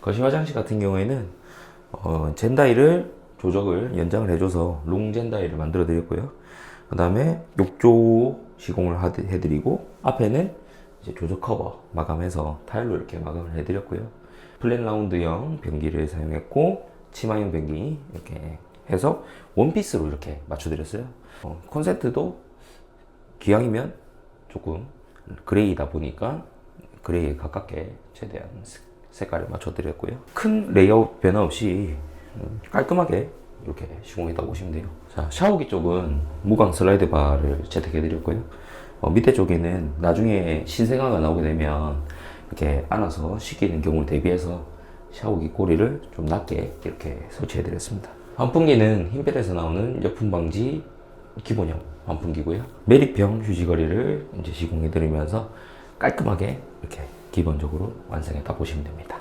거실 화장실 같은 경우에는 어, 젠다이를 조적을 연장을 해줘서 롱 젠다이를 만들어 드렸고요. 그 다음에 욕조 시공을 해드리고 앞에는 이제 조적 커버 마감해서 타일로 이렇게 마감을 해드렸고요. 플랫 라운드형 변기를 사용했고 치마용 변기 이렇게 해서 원피스로 이렇게 맞춰드렸어요. 어, 콘센트도 기왕이면 조금 그레이다 보니까 그레이에 가깝게 최대한 색- 색깔을 맞춰 드렸고요. 큰 레이아웃 변화 없이 음, 깔끔하게 이렇게 시공했다고 보시면 돼요. 자, 샤워기 쪽은 무광 슬라이드 바를 채택해 드렸고요. 어, 밑에 쪽에는 나중에 신생아가 나오게 되면 이렇게 안아서 씻기는 경우를 대비해서 샤워기 꼬리를 좀 낮게 이렇게 설치해 드렸습니다. 환풍기는 흰별에서 나오는 여품 방지 기본형 환풍기고요. 메리병 휴지거리를 이제 시공해 드리면서 깔끔하게 이렇게 기본적으로 완성했다 보시면 됩니다.